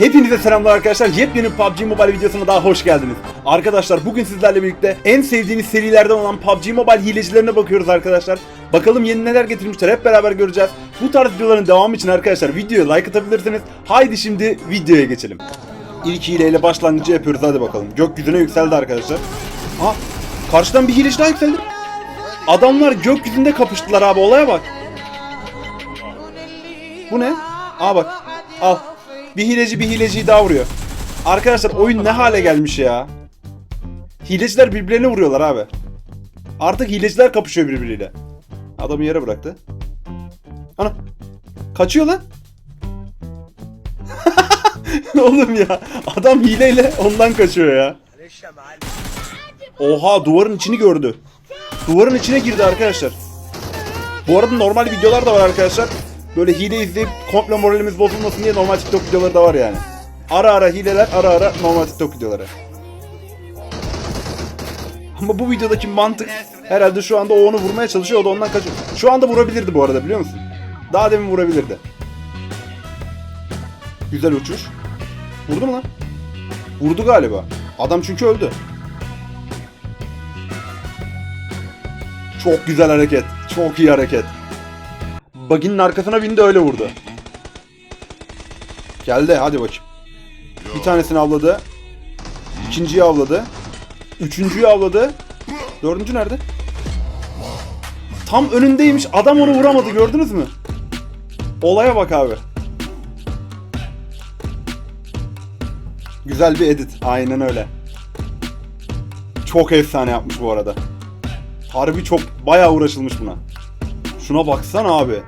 Hepinize selamlar arkadaşlar. Yepyeni PUBG Mobile videosuna daha hoş geldiniz. Arkadaşlar bugün sizlerle birlikte en sevdiğiniz serilerden olan PUBG Mobile hilecilerine bakıyoruz arkadaşlar. Bakalım yeni neler getirmişler hep beraber göreceğiz. Bu tarz videoların devamı için arkadaşlar videoya like atabilirsiniz. Haydi şimdi videoya geçelim. İlk hileyle başlangıcı yapıyoruz hadi bakalım. Gökyüzüne yükseldi arkadaşlar. Aha karşıdan bir hileci daha yükseldi. Adamlar gökyüzünde kapıştılar abi olaya bak. Bu ne? Aa bak. Al. Bir hileci bir hileciyi daha vuruyor. Arkadaşlar oyun ne hale gelmiş ya. Hileciler birbirlerine vuruyorlar abi. Artık hileciler kapışıyor birbiriyle. Adamı yere bıraktı. Ana. Kaçıyor lan. Oğlum ya. Adam hileyle ondan kaçıyor ya. Oha duvarın içini gördü. Duvarın içine girdi arkadaşlar. Bu arada normal videolar da var arkadaşlar. Böyle hile izleyip komple moralimiz bozulmasın diye normal TikTok videoları da var yani. Ara ara hileler, ara ara normal TikTok videoları. Ama bu videodaki mantık herhalde şu anda o onu vurmaya çalışıyor, o da ondan kaçıyor. Şu anda vurabilirdi bu arada biliyor musun? Daha demin vurabilirdi. Güzel uçuş. Vurdu mu lan? Vurdu galiba. Adam çünkü öldü. Çok güzel hareket. Çok iyi hareket. Buggy'nin arkasına bindi öyle vurdu. Geldi hadi bakayım. Bir tanesini avladı. İkinciyi avladı. Üçüncüyü avladı. Dördüncü nerede? Tam önündeymiş. Adam onu vuramadı gördünüz mü? Olaya bak abi. Güzel bir edit. Aynen öyle. Çok efsane yapmış bu arada. Harbi çok bayağı uğraşılmış buna. Şuna baksana abi.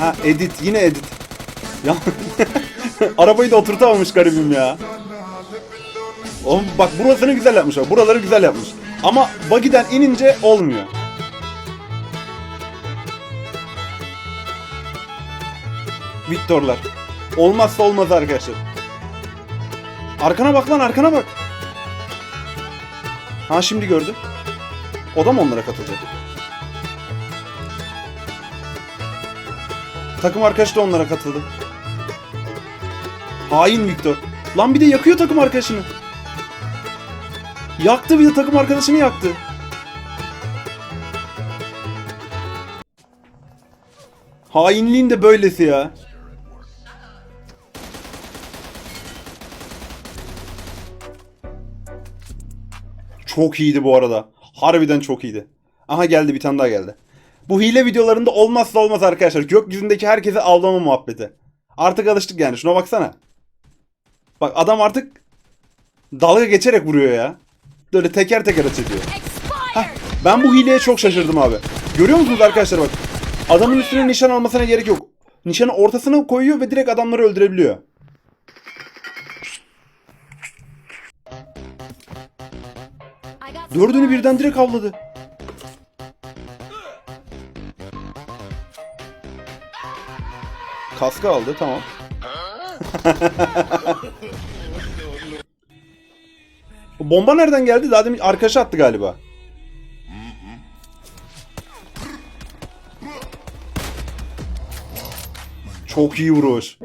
Ha edit yine edit. Ya arabayı da oturtamamış garibim ya. Oğlum bak burasını güzel yapmış o. Buraları güzel yapmış. Ama buggy'den inince olmuyor. Victor'lar. Olmazsa olmaz arkadaşlar. Arkana bak lan arkana bak. Ha şimdi gördü. O da mı onlara katılacak? Takım arkadaşı da onlara katıldı. Hain Victor. Lan bir de yakıyor takım arkadaşını. Yaktı bir de takım arkadaşını yaktı. Hainliğin de böylesi ya. Çok iyiydi bu arada. Harbiden çok iyiydi. Aha geldi bir tane daha geldi. Bu hile videolarında olmazsa olmaz arkadaşlar. Gökyüzündeki herkese avlama muhabbeti. Artık alıştık yani. Şuna baksana. Bak adam artık dalga geçerek vuruyor ya. Böyle teker teker aç ediyor. Heh, ben bu hileye çok şaşırdım abi. Görüyor musunuz arkadaşlar bak. Adamın üstüne nişan almasına gerek yok. Nişanı ortasına koyuyor ve direkt adamları öldürebiliyor. Dördünü birden direkt avladı. Kaskı aldı tamam. O Bomba nereden geldi? Daha demin arkadaşı attı galiba. Çok iyi vuruş.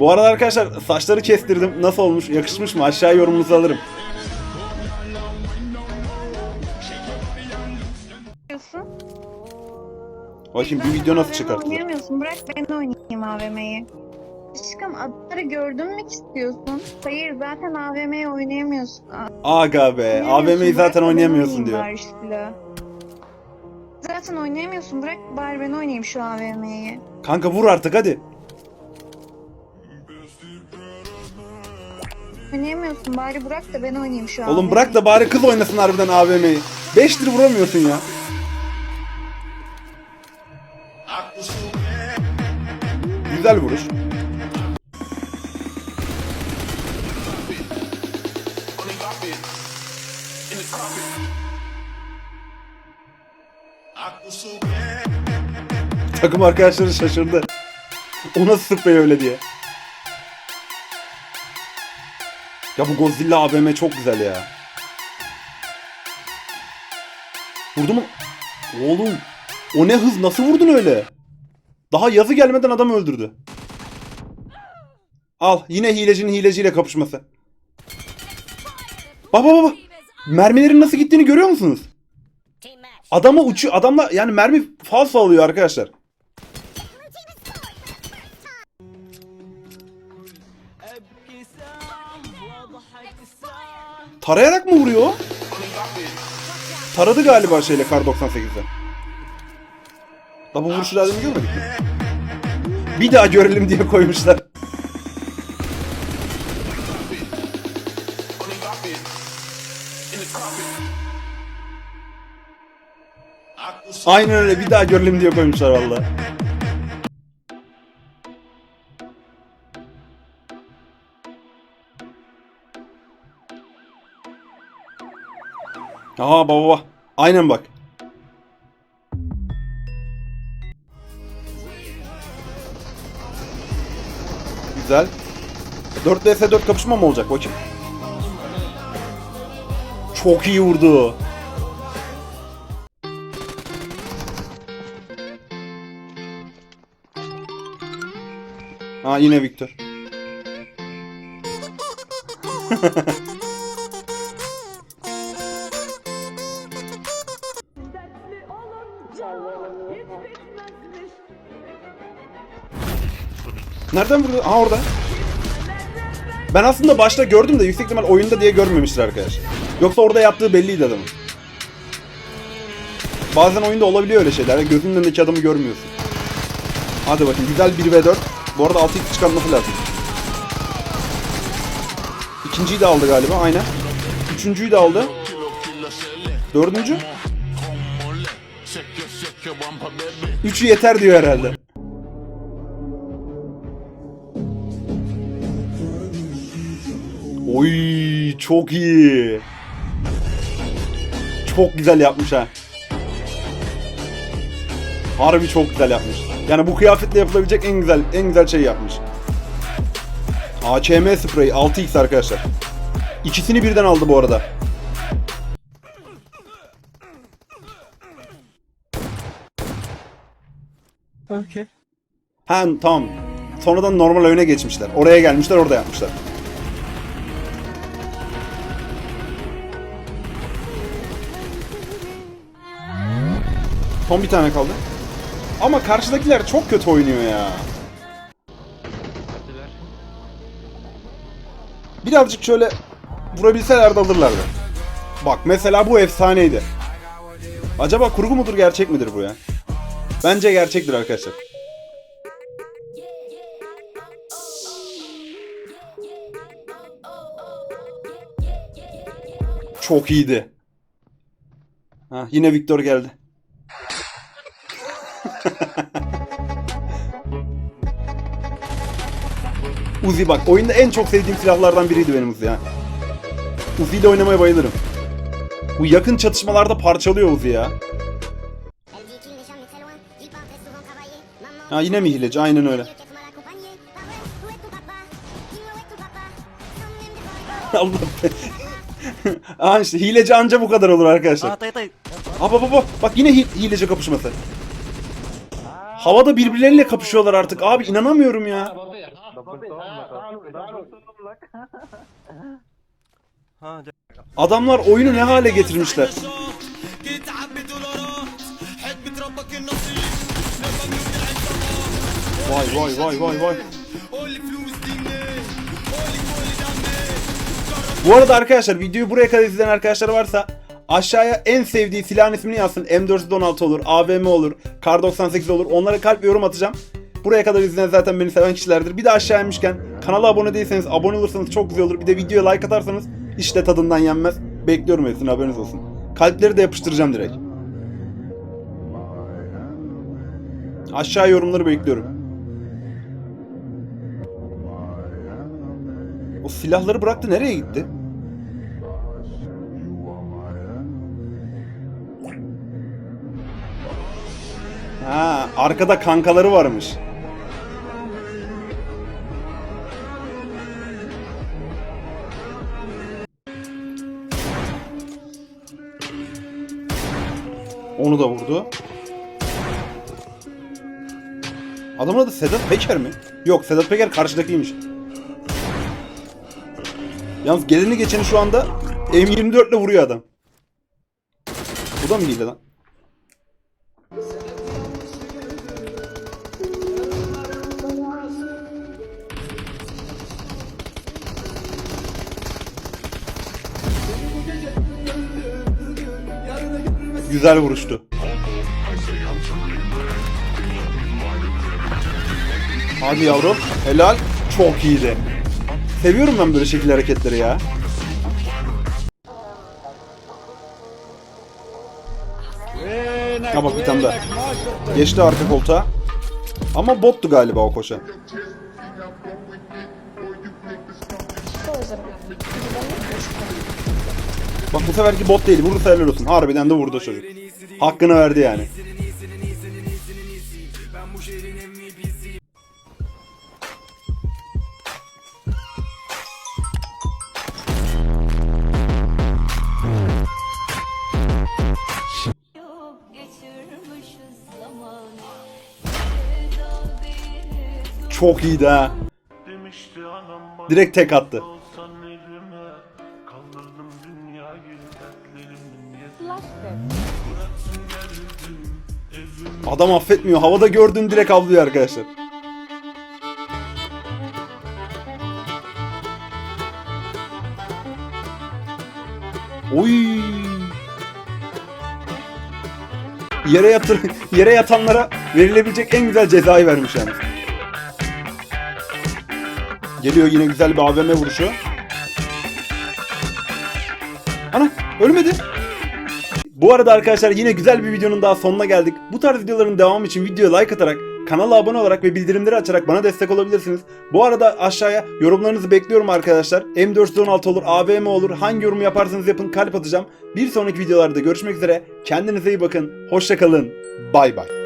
Bu arada arkadaşlar saçları kestirdim. Nasıl olmuş? Yakışmış mı? Aşağı yorumunuzu alırım. Yapıyorsun? Bakayım bir video nasıl çıkartılır? Oynayamıyorsun. Bırak ben oynayayım AVM'yi. Aşkım adları gördün mü istiyorsun? Hayır zaten AVM'yi oynayamıyorsun. Aga be. AVM'yi zaten oynayamıyorsun diyor. Zaten oynayamıyorsun. Bırak bari ben oynayayım şu AVM'yi. Kanka vur artık hadi. Oynayamıyorsun. Bari bırak da ben oynayayım şu Oğlum AVM'yi. bırak da bari kız oynasın harbiden AVM'yi. 5 lira vuramıyorsun ya. Güzel vuruş. Takım arkadaşları şaşırdı. O nasıl sprey öyle diye. Ya bu Godzilla AVM çok güzel ya. Vurdu mu? Oğlum o ne hız nasıl vurdun öyle? Daha yazı gelmeden adam öldürdü. Al yine hilecinin hileciyle kapışması. Baba baba. Mermilerin nasıl gittiğini görüyor musunuz? Adama uçuyor. Adamla yani mermi falso alıyor arkadaşlar. Tarayarak mı vuruyor? Taradı galiba şeyle kar 98'de. Da bu vuruşu daha demin görmedik mi? Bir daha görelim diye koymuşlar. Aynen öyle bir daha görelim diye koymuşlar valla. Aha baba baba. Aynen bak. Güzel. 4 vs 4 kapışma mı olacak bakayım? Çok iyi vurdu. Ha yine Victor. Nereden vurdu? Aha orada. Ben aslında başta gördüm de yüksek ihtimal oyunda diye görmemiştir arkadaş. Yoksa orada yaptığı belliydi adamın. Bazen oyunda olabiliyor öyle şeyler. Gözünün önündeki adamı görmüyorsun. Hadi bakayım güzel 1v4. Bu arada 6 x çıkartması lazım. İkinciyi de aldı galiba aynen. Üçüncüyü de aldı. Dördüncü. Üçü yeter diyor herhalde. Oy çok iyi. Çok güzel yapmış ha. Harbi çok güzel yapmış. Yani bu kıyafetle yapılabilecek en güzel en güzel şey yapmış. ACM sprey 6x arkadaşlar. İkisini birden aldı bu arada. Okay. Ha tamam. Sonradan normal oyuna geçmişler. Oraya gelmişler orada yapmışlar. Son bir tane kaldı. Ama karşıdakiler çok kötü oynuyor ya. Birazcık şöyle vurabilseler de alırlardı. Bak mesela bu efsaneydi. Acaba kurgu mudur gerçek midir bu ya? Bence gerçektir arkadaşlar. Çok iyiydi. Ha, yine Victor geldi. Uzi bak oyunda en çok sevdiğim silahlardan biriydi benim Uzi ya. Uzi ile oynamaya bayılırım. Bu yakın çatışmalarda parçalıyor Uzi ya. Ha yine mi hileci? Aynen öyle. Allah Aha işte hileci anca bu kadar olur arkadaşlar. Ah, tay tay. Aa baba baba bak yine hi- hileci kapışması. Havada birbirleriyle kapışıyorlar artık abi inanamıyorum ya. Adamlar oyunu ne hale getirmişler. Vay vay vay vay vay. Bu arada arkadaşlar videoyu buraya kadar izleyen arkadaşlar varsa aşağıya en sevdiği silahın ismini yazsın. M416 olur, AVM olur, Kar 98 olur. Onlara kalp yorum atacağım. Buraya kadar izleyen zaten beni seven kişilerdir. Bir de aşağı inmişken kanala abone değilseniz abone olursanız çok güzel olur. Bir de videoya like atarsanız işte tadından yenmez. Bekliyorum hepsini haberiniz olsun. Kalpleri de yapıştıracağım direkt. Aşağı yorumları bekliyorum. O silahları bıraktı nereye gitti? Ha, arkada kankaları varmış. Onu da vurdu. Adamın adı Sedat Peker mi? Yok Sedat Peker karşıdakiymiş. Yalnız geleni geçeni şu anda M24 ile vuruyor adam. Bu da mı hile lan? Güzel vuruştu. Hadi yavrum. Helal. Çok iyiydi. Seviyorum ben böyle şekil hareketleri ya. Ha bak bir tane daha. Geçti arka koltuğa. Ama bottu galiba o koşan. Bak bu seferki bot değil. Vurursa helal olsun. Harbiden de vurdu çocuk. Hakkını verdi yani. Çok iyiydi ha. Direkt tek attı. Adam affetmiyor. Havada gördüğün direkt avlıyor arkadaşlar. Oy. Yere yatır yere yatanlara verilebilecek en güzel cezayı vermiş yani. Geliyor yine güzel bir AVM vuruşu. Ana ölmedi. Bu arada arkadaşlar yine güzel bir videonun daha sonuna geldik. Bu tarz videoların devamı için videoya like atarak, kanala abone olarak ve bildirimleri açarak bana destek olabilirsiniz. Bu arada aşağıya yorumlarınızı bekliyorum arkadaşlar. M416 olur, AVM olur. Hangi yorum yaparsanız yapın kalp atacağım. Bir sonraki videolarda görüşmek üzere. Kendinize iyi bakın. Hoşça kalın. Bay bay.